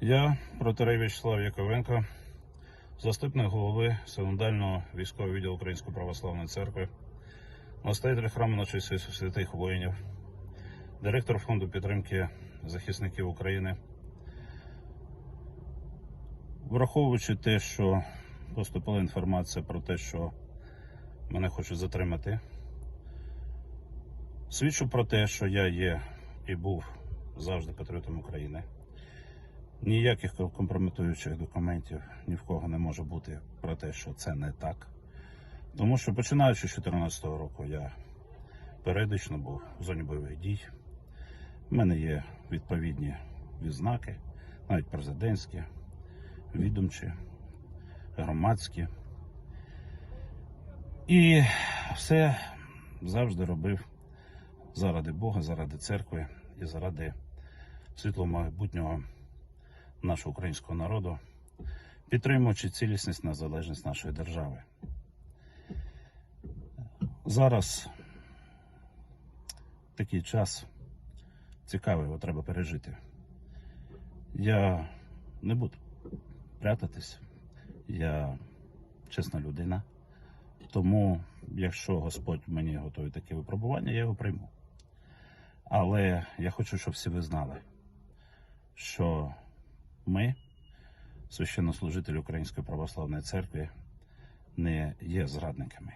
Я, протерей Вячеслав Яковенко, заступник голови Синодального військового відділу Української православної церкви, настоятель храму на святих воїнів, директор фонду підтримки захисників України. Враховуючи те, що поступила інформація про те, що мене хочуть затримати, свідчу про те, що я є і був завжди патріотом України. Ніяких компрометуючих документів ні в кого не може бути про те, що це не так. Тому що починаючи з 2014 року я періодично був в зоні бойових дій. У мене є відповідні відзнаки, навіть президентські, відомчі, громадські. І все завжди робив заради Бога, заради церкви і заради світлого майбутнього нашого українського народу, підтримуючи цілісність незалежність нашої держави. Зараз такий час цікавий, його треба пережити. Я не буду прятатись, я чесна людина. Тому, якщо Господь мені готує таке випробування, я його прийму. Але я хочу, щоб всі ви знали, що ми, священнослужителі Української православної церкви, не є зрадниками,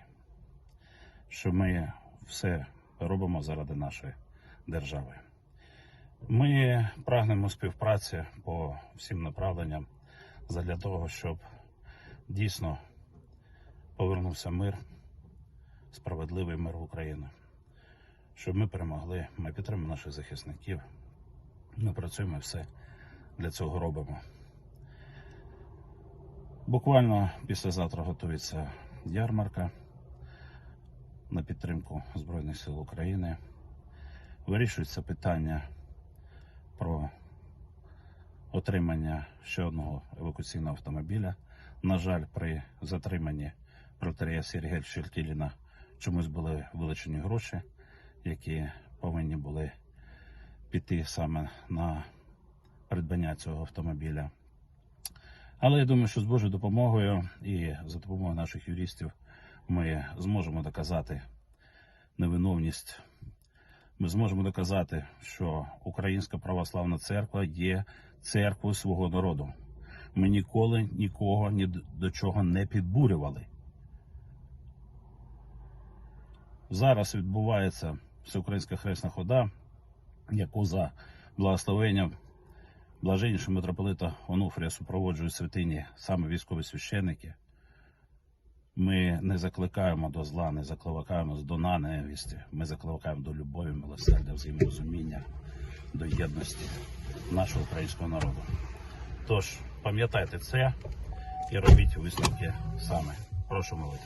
що ми все робимо заради нашої держави. Ми прагнемо співпраці по всім направленням для того, щоб дійсно повернувся мир, справедливий мир в Україну, щоб ми перемогли. Ми підтримуємо наших захисників. Ми працюємо все для цього робимо. Буквально післязавтра готується ярмарка на підтримку Збройних сил України. Вирішується питання про отримання ще одного евакуаційного автомобіля. На жаль, при затриманні протерія Сергія Шельтіліна чомусь були вилучені гроші, які повинні були піти саме на придбання цього автомобіля. Але я думаю, що з Божою допомогою і за допомогою наших юристів ми зможемо доказати невиновність. Ми зможемо доказати, що Українська православна церква є церквою свого народу. Ми ніколи нікого ні до чого не підбурювали. Зараз відбувається всеукраїнська хресна хода, яку за благословенням блаженнішого митрополита Онуфрія супроводжують святині саме військові священники. Ми не закликаємо до зла, не закликаємо до ненависті. Ми закликаємо до любові, милосердя, взаєморозуміння, до єдності нашого українського народу. Тож пам'ятайте це і робіть висновки саме. Прошу молити.